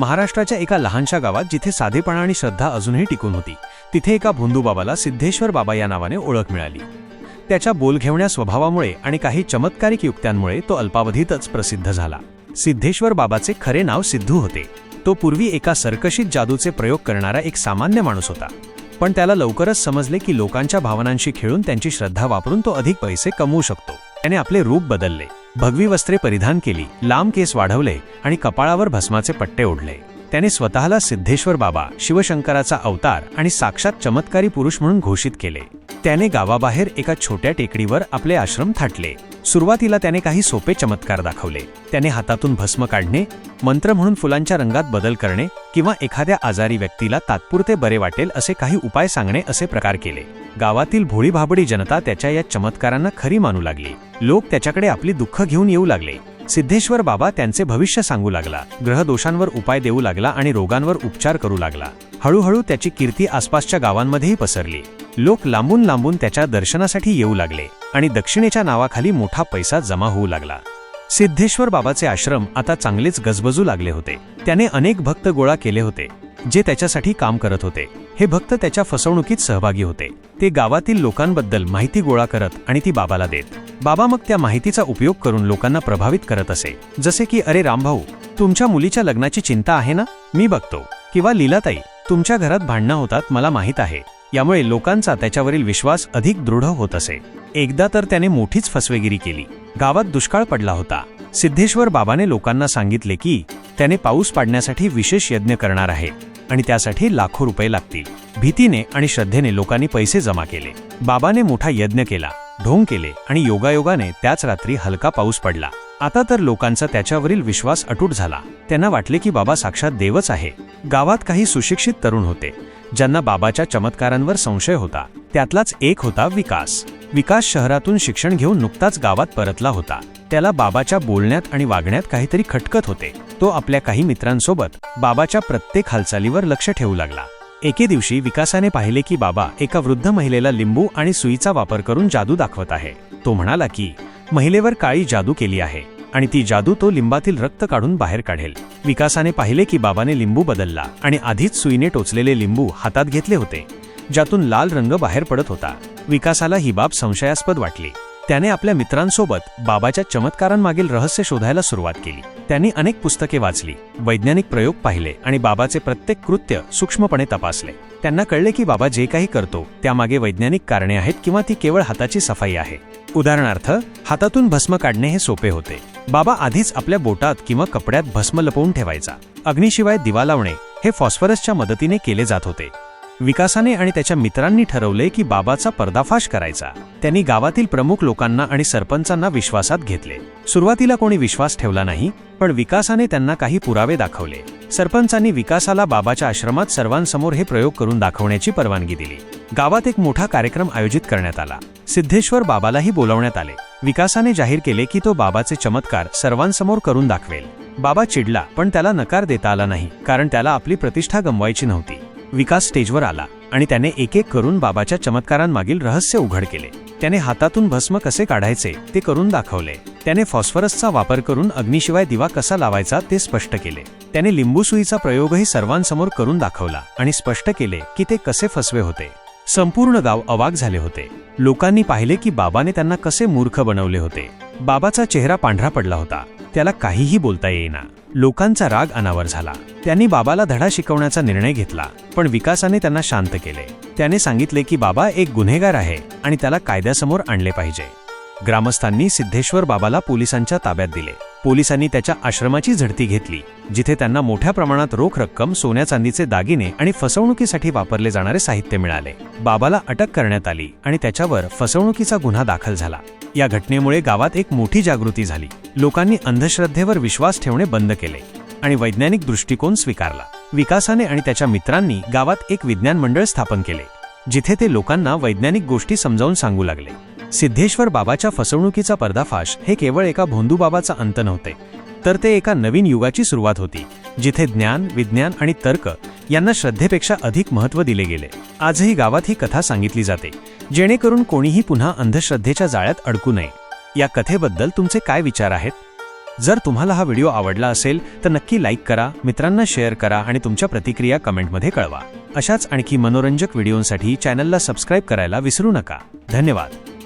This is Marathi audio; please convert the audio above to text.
महाराष्ट्राच्या एका लहानशा गावात जिथे साधेपणा आणि श्रद्धा अजूनही टिकून होती तिथे एका भोंदूबाबाला सिद्धेश्वर बाबा या नावाने ओळख मिळाली. त्याच्या बोलघेवण्या स्वभावामुळे आणि काही चमत्कारिक युक्त्यांमुळे तो अल्पावधीतच प्रसिद्ध झाला. सिद्धेश्वर बाबाचे खरे नाव सिद्धू होते. तो पूर्वी एका सर्कशीत जादूचे प्रयोग करणारा एक सामान्य माणूस होता. पण त्याला लवकरच समजले की लोकांच्या भावनांशी खेळून त्यांची श्रद्धा वापरून तो अधिक पैसे कमवू शकतो. त्याने आपले रूप बदलले. भगवी वस्त्रे परिधान केली लांब केस वाढवले आणि कपाळावर भस्माचे पट्टे ओढले. त्याने स्वतःला सिद्धेश्वर बाबा शिवशंकराचा अवतार आणि साक्षात चमत्कारी पुरुष म्हणून घोषित केले. त्याने गावाबाहेर एका छोट्या टेकडीवर आपले आश्रम थाटले. सुरुवातीला त्याने काही सोपे चमत्कार दाखवले. त्याने हातातून भस्म काढणे मंत्र म्हणून फुलांच्या रंगात बदल करणे किंवा एखाद्या आजारी व्यक्तीला तात्पुरते बरे वाटेल असे काही उपाय सांगणे असे प्रकार केले. गावातील भोळीभाबडी जनता त्याच्या या चमत्कारांना खरी मानू लागली. लोक त्याच्याकडे आपली दुःख घेऊन येऊ लागले. सिद्धेश्वर बाबा त्यांचे भविष्य सांगू लागला. ग्रहदोषांवर उपाय देऊ लागला आणि रोगांवर उपचार करू लागला. हळूहळू त्याची कीर्ती आसपासच्या गावांमध्येही पसरली. लोक लांबून लांबून त्याच्या दर्शनासाठी येऊ लागले आणि दक्षिणेच्या नावाखाली मोठा पैसा जमा होऊ लागला. सिद्धेश्वर बाबाचे आश्रम आता चांगलेच गजबजू लागले होते. त्याने अनेक भक्त गोळा केले होते जे त्याच्यासाठी काम करत होते. हे भक्त त्याच्या फसवणुकीत सहभागी होते. ते गावातील लोकांबद्दल माहिती गोळा करत आणि ती बाबाला देत. बाबा मग त्या माहितीचा उपयोग करून लोकांना प्रभावित करत असे. जसे की अरे रामभाऊ तुमच्या मुलीच्या लग्नाची चिंता आहे ना? मी बघतो. किंवा लीलाताई तुमच्या घरात भांडणं होतात मला माहीत आहे. यामुळे लोकांचा त्याच्यावरील विश्वास अधिक दृढ होत असे. एकदा तर त्याने मोठीच फसवेगिरी केली. गावात दुष्काळ पडला होता. सिद्धेश्वर बाबाने लोकांना सांगितले की त्याने पाऊस पाडण्यासाठी विशेष यज्ञ करणार आहे आणि त्यासाठी लाखो रुपये लागतील. भीतीने आणि श्रद्धेने लोकांनी पैसे जमा केले. बाबाने मोठा यज्ञ केला. ढोंग केले आणि योगायोगाने त्याच रात्री हलका पाऊस पडला. आता तर लोकांचा त्याच्यावरील विश्वास अटूट झाला. त्यांना वाटले की बाबा साक्षात देवच आहे. गावात काही सुशिक्षित तरुण होते ज्यांना बाबाच्या चमत्कारांवर संशय होता. त्यातलाच एक होता विकास. विकास शहरातून शिक्षण घेऊन नुकताच गावात परतला होता. त्याला बाबाच्या बोलण्यात आणि वागण्यात काहीतरी खटकत होते. तो आपल्या काही मित्रांसोबत बाबाच्या प्रत्येक हालचालीवर लक्ष ठेवू लागला. एके दिवशी विकासाने पाहिले की बाबा एका वृद्ध महिलेला लिंबू आणि सुईचा वापर करून जादू दाखवत आहे. तो म्हणाला की महिलेवर काळी जादू केली आहे आणि ती जादू तो लिंबातील रक्त काढून बाहेर काढेल. विकासाने पाहिले की बाबाने लिंबू बदलला आणि आधीच सुईने टोचलेले लिंबू हातात घेतले होते ज्यातून लाल रंग बाहेर पडत होता. विकासाला ही बाब संशयास्पद वाटली. त्याने आपल्या मित्रांसोबत बाबाच्या चमत्कारांमागील रहस्य शोधायला सुरुवात केली. त्यांनी अनेक पुस्तके वाचली वैज्ञानिक प्रयोग पाहिले आणि बाबाचे प्रत्येक कृत्य सूक्ष्मपणे तपासले. त्यांना कळले की बाबा जे काही करतो त्यामागे वैज्ञानिक कारणे आहेत किंवा ती केवळ हाताची सफाई आहे. उदाहरणार्थ हातातून भस्म काढणे हे सोपे होते. बाबा आधीच आपल्या बोटात किंवा कपड्यात भस्म लपवून ठेवायचा. अग्निशिवाय दिवा लावणे हे फॉस्फरसच्या मदतीने केले जात होते. विकासाने आणि त्याच्या मित्रांनी ठरवले की बाबाचा पर्दाफाश करायचा. त्यांनी गावातील प्रमुख लोकांना आणि सरपंचांना विश्वासात घेतले. सुरुवातीला कोणी विश्वास ठेवला नाही पण विकासाने त्यांना काही पुरावे दाखवले. सरपंचांनी विकासाला बाबाच्या आश्रमात सर्वांसमोर हे प्रयोग करून दाखवण्याची परवानगी दिली. गावात एक मोठा कार्यक्रम आयोजित करण्यात आला. सिद्धेश्वर बाबालाही बोलावण्यात आले. विकासाने जाहीर केले की तो बाबाचे चमत्कार सर्वांसमोर करून दाखवेल. बाबा चिडला पण त्याला नकार देता आला नाही कारण त्याला आपली प्रतिष्ठा गमवायची नव्हती. विकास स्टेजवर आला आणि त्याने एक एक करून बाबाच्या चमत्कारांमागील रहस्य उघड केले. त्याने हातातून भस्म कसे काढायचे ते करून दाखवले. त्याने फॉस्फरसचा वापर करून अग्निशिवाय दिवा कसा लावायचा ते स्पष्ट केले. त्याने लिंबूसुईचा प्रयोगही सर्वांसमोर करून दाखवला आणि स्पष्ट केले की ते कसे फसवे होते. संपूर्ण गाव अवाक झाले होते. लोकांनी पाहिले की बाबाने त्यांना कसे मूर्ख बनवले होते. बाबाचा चेहरा पांढरा पडला होता. त्याला काहीही बोलता येईना. लोकांचा राग अनावर झाला. त्यांनी बाबाला धडा शिकवण्याचा निर्णय घेतला पण विकासाने त्यांना शांत केले. त्याने सांगितले की बाबा एक गुन्हेगार आहे आणि त्याला कायद्यासमोर आणले पाहिजे. ग्रामस्थांनी सिद्धेश्वर बाबाला पोलिसांच्या ताब्यात दिले. पोलिसांनी त्याच्या आश्रमाची झडती घेतली जिथे त्यांना मोठ्या प्रमाणात रोख रक्कम सोन्या चांदीचे दागिने आणि फसवणुकीसाठी वापरले जाणारे साहित्य मिळाले. बाबाला अटक करण्यात आली आणि त्याच्यावर फसवणुकीचा गुन्हा दाखल झाला. या घटनेमुळे गावात एक मोठी जागृती झाली. लोकांनी अंधश्रद्धेवर विश्वास ठेवणे बंद केले आणि वैज्ञानिक दृष्टिकोन स्वीकारला. विकासाने आणि त्याच्या मित्रांनी गावात एक विज्ञान मंडळ स्थापन केले जिथे ते लोकांना वैज्ञानिक गोष्टी समजावून सांगू लागले. सिद्धेश्वर बाबाच्या फसवणुकीचा पर्दाफाश हे केवळ एका भोंदूबाबाचा अंत नव्हते तर ते एका नवीन युगाची सुरुवात होती जिथे ज्ञान विज्ञान आणि तर्क यांना श्रद्धेपेक्षा अधिक महत्त्व दिले गेले. आजही गावात ही कथा सांगितली जाते जेणेकरून कोणीही पुन्हा अंधश्रद्धेच्या जाळ्यात अडकू नये. या कथेबद्दल तुमचे काय विचार आहेत? जर तुम्हाला हा व्हिडिओ आवडला असेल तर नक्की लाईक करा मित्रांना शेअर करा आणि तुमच्या प्रतिक्रिया कमेंटमध्ये कळवा. अशाच आणखी मनोरंजक व्हिडिओंसाठी चॅनलला सबस्क्राईब करायला विसरू नका. धन्यवाद.